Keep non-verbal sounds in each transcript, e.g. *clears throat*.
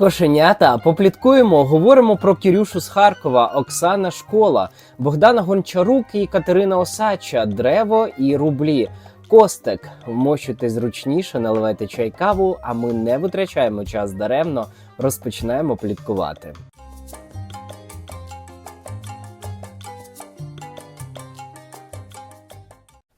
Кошенята, попліткуємо, говоримо про Кірюшу з Харкова, Оксана Школа, Богдана Гончарук і Катерина Осадча, Древо і рублі. Костик, вмощуйте зручніше, наливайте чай каву, а ми не витрачаємо час даремно, розпочинаємо пліткувати.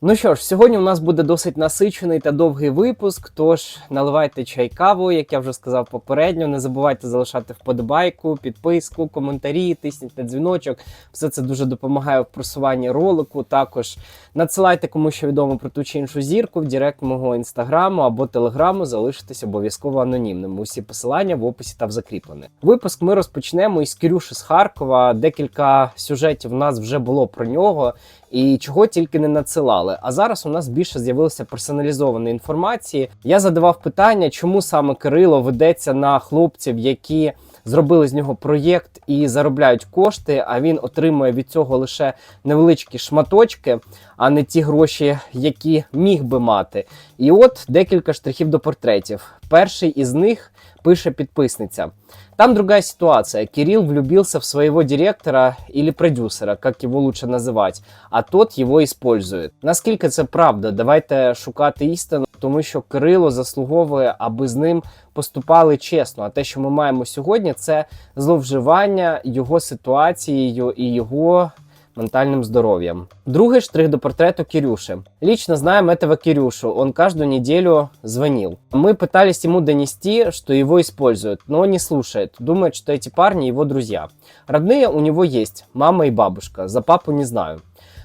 Ну що ж, сьогодні у нас буде досить насичений та довгий випуск. Тож наливайте чай каву, як я вже сказав попередньо. Не забувайте залишати вподобайку, підписку, коментарі, тисніть на дзвіночок. Все це дуже допомагає в просуванні ролику. Також надсилайте кому що відомо про ту чи іншу зірку в директ мого інстаграму або телеграму. Залишитесь обов'язково анонімним. Усі посилання в описі та в закріплених. Випуск ми розпочнемо із Кирюші з Харкова. Декілька сюжетів у нас вже було про нього і чого тільки не надсилали. А зараз у нас більше з'явилося персоналізованої інформації. Я задавав питання, чому саме Кирило ведеться на хлопців, які зробили з нього проєкт і заробляють кошти. А він отримує від цього лише невеличкі шматочки, а не ті гроші, які міг би мати. І от декілька штрихів до портретів. Перший із них пише підписниця. Там другая ситуация. Кирилл влюбился в своего директора или продюсера, как его лучше називати, а тот його использує. Наскільки це правда? Давайте шукати істину, тому що Кирило заслуговує, аби з ним поступали чесно. А те, що ми маємо сьогодні, це зловживання його ситуацією і його ментальным здоровьем. Другий штрих до портрету Кирюши. Лично знаем этого Кирюшу, он каждую неделю звонил. Мы пытались ему донести, что его используют, но он не слушает, думает, что эти парни его друзья. Родные у него есть, мама и бабушка, за папу не знаю.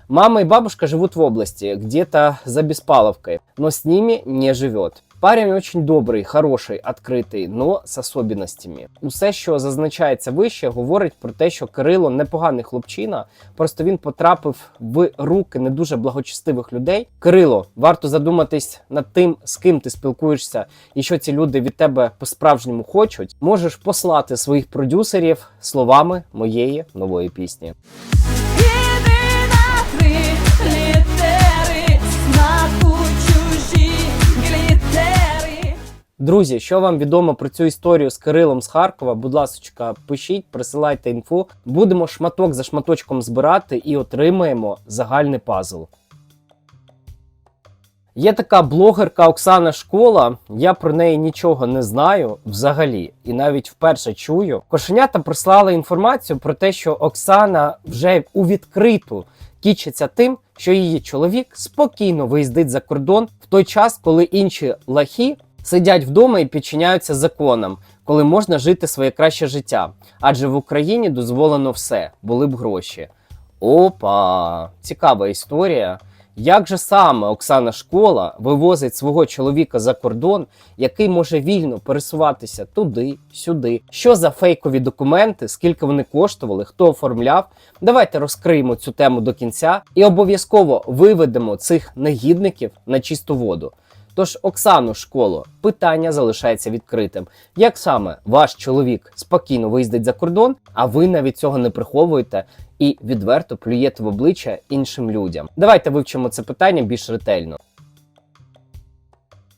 Мама и бабушка живут в области, где-то за Беспаловкой, но с ними не живет. Парень очень добрий, хороший, відкритий, но з особенностями. Усе, що зазначається вище, говорить про те, що Кирило непоганий хлопчина, просто він потрапив в руки не дуже благочестивих людей. Кирило, варто задуматись над тим, з ким ти спілкуєшся, і що ці люди від тебе по-справжньому хочуть. Можеш послати своїх продюсерів словами моєї нової пісні. Друзі, що вам відомо про цю історію з Кирилом з Харкова? Будь ласка, пишіть, присилайте інфу. Будемо шматок за шматочком збирати і отримаємо загальний пазл. Є така блогерка Оксана Школа. Я про неї нічого не знаю взагалі, і навіть вперше чую. Кошенята прислали інформацію про те, що Оксана вже у відкриту кічиться тим, що її чоловік спокійно виїздить за кордон в той час, коли інші лахи сидять вдома і підчиняються законам, коли можна жити своє краще життя. Адже в Україні дозволено все, були б гроші. Опа, цікава історія. Як же саме Оксана Школа вивозить свого чоловіка за кордон, який може вільно пересуватися туди, сюди? Що за фейкові документи, скільки вони коштували, хто оформляв? Давайте розкриємо цю тему до кінця і обов'язково виведемо цих негідників на чисту воду. Тож, Оксану Школо, питання залишається відкритим. Як саме ваш чоловік спокійно виїздить за кордон, а ви навіть цього не приховуєте і відверто плюєте в обличчя іншим людям? Давайте вивчимо це питання більш ретельно.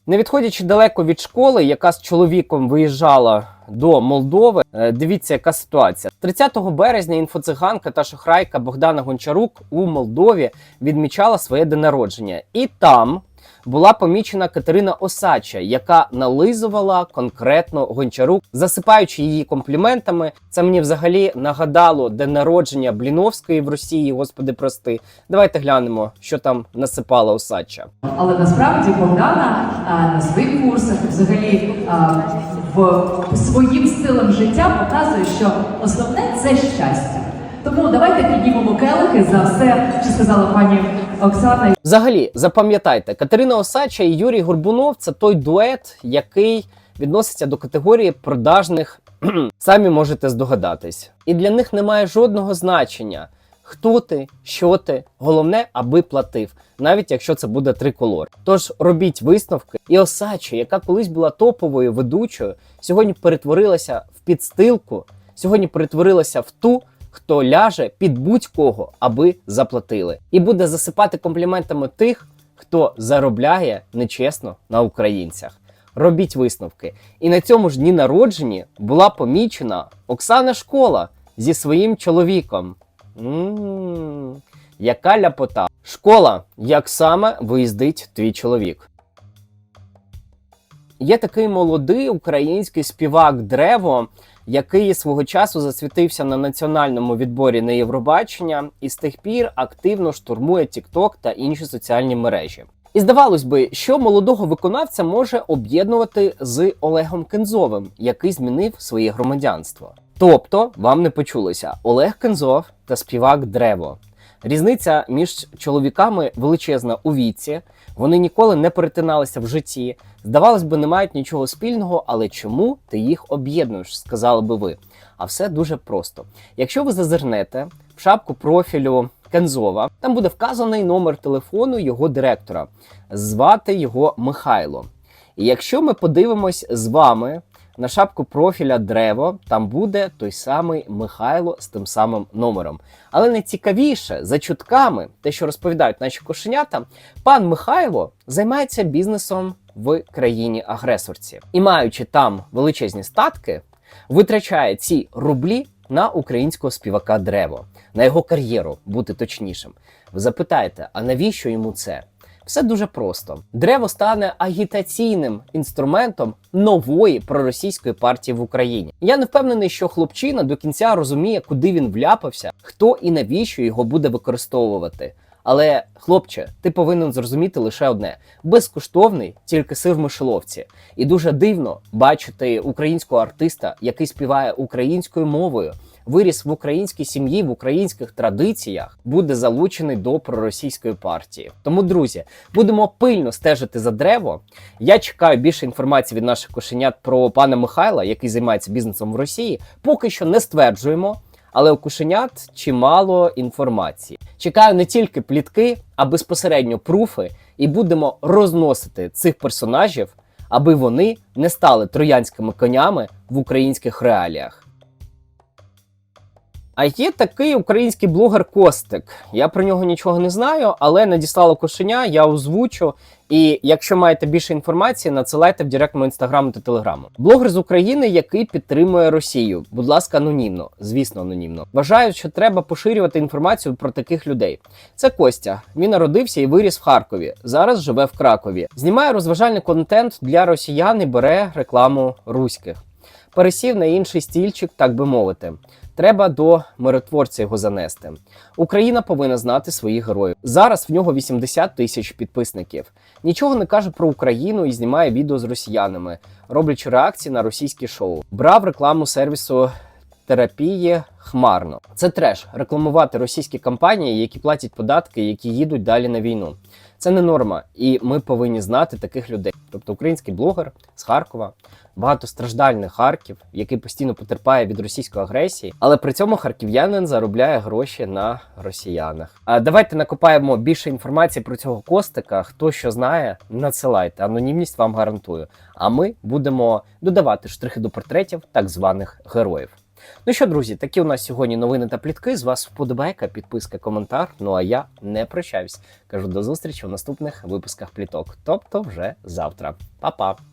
Не відходячи далеко від школи, яка з чоловіком виїжджала до Молдови, е, дивіться, яка ситуація. 30 березня інфоциганка та шахрайка Богдана Гончарук у Молдові відмічала своє день народження, і там була помічена Катерина Осача, яка нализувала конкретно Гончарук, засипаючи її компліментами. Це мені взагалі нагадало день народження Бліновської в Росії. Господи, прости. Давайте глянемо, що там насипала Осача. Але насправді Богдана на своїх курсах, взагалі в своїм стилем життя показує, що основне це щастя. Тому давайте піднімемо келихи за все, що сказала пані Оксана. Взагалі, запам'ятайте, Катерина Осача і Юрій Горбунов це той дует, який відноситься до категорії продажних. *clears throat* Самі можете здогадатись. І для них немає жодного значення, хто ти, що ти. Головне, аби платив, навіть якщо це буде триколор. Тож робіть висновки. І Осача, яка колись була топовою ведучою, сьогодні перетворилася в підстилку, сьогодні перетворилася в ту хто ляже під будь-кого, аби заплатили, і буде засипати компліментами тих, хто заробляє нечесно на українцях. робіть висновки. І на цьому ж дні народженні була помічена Оксана Школа зі своїм чоловіком. м яка ляпота. Школа, як саме виїздить твій чоловік? Є такий молодий український співак Древо, який свого часу засвітився на національному відборі на Євробачення і з тих пір активно штурмує TikTok та інші соціальні мережі. І здавалось би, що молодого виконавця може об'єднувати з Олегом Кензовим, який змінив своє громадянство. Тобто, вам не почулося Олег Кензов та співак Древо. Різниця між чоловіками величезна у віці. Вони ніколи не перетиналися в житті. Здавалось би, не мають нічого спільного, але чому ти їх об'єднуєш? Сказали би ви. А все дуже просто. Якщо ви зазирнете в шапку профілю Кензова, там буде вказаний номер телефону його директора. Звати його Михайло. І якщо ми подивимось з вами на шапку профіля Древо, там буде той самий Михайло з тим самим номером. Але найцікавіше, за чутками, те, що розповідають наші кошенята, пан Михайло займається бізнесом в країні-агресорці. І маючи там величезні статки, витрачає ці рублі на українського співака Древо, на його кар'єру, бути точнішим. Ви запитаєте, а навіщо йому це? Все дуже просто. Древо стане агітаційним інструментом нової проросійської партії в Україні. Я не впевнений, що хлопчина до кінця розуміє, куди він вляпався, хто і навіщо його буде використовувати. Але, хлопче, ти повинен зрозуміти лише одне: безкоштовний тільки сир в мишеловці. І дуже дивно бачити українського артиста, який співає українською мовою, виріс в українській сім'ї, в українських традиціях, буде залучений до проросійської партії. Тому, друзі, будемо пильно стежити за древо. Я чекаю більше інформації від наших кошенят про пана Михайла, який займається бізнесом в Росії. Поки що не стверджуємо. Але у кошенят чимало інформації. Чекаю не тільки плітки, а безпосередньо пруфи, і будемо розносити цих персонажів, аби вони не стали троянськими конями в українських реаліях. А є такий український блогер Костик. Я про нього нічого не знаю, але надіслало кошеня, я озвучу. І якщо маєте більше інформації, надсилайте в директ мого інстаграму та телеграму. Блогер з України, який підтримує Росію. Будь ласка, анонімно, звісно, анонімно. Вважаю, що треба поширювати інформацію про таких людей. Це Костя. Він народився і виріс в Харкові. Зараз живе в Кракові. Знімає розважальний контент для росіян і бере рекламу руських. Пересів на інший стільчик, так би мовити. Треба до миротворця його занести. Україна повинна знати своїх героїв. Зараз в нього 80 тисяч підписників. Нічого не каже про Україну і знімає відео з росіянами, роблячи реакції на російські шоу. Брав рекламу сервісу терапії хмарно. Це треш рекламувати російські компанії, які платять податки, які їдуть далі на війну. Це не норма, і ми повинні знати таких людей. Тобто український блогер з Харкова, багатостраждальний Харків, який постійно потерпає від російської агресії, але при цьому харків'янин заробляє гроші на росіянах. А давайте накопаємо більше інформації про цього костика. Хто що знає, надсилайте. Анонімність вам гарантую. А ми будемо додавати штрихи до портретів так званих героїв. Ну що, друзі, такі у нас сьогодні новини та плітки. З вас вподобайка, підписка, коментар. Ну а я не прощаюсь. Кажу до зустрічі в наступних випусках пліток, тобто вже завтра. Па-па!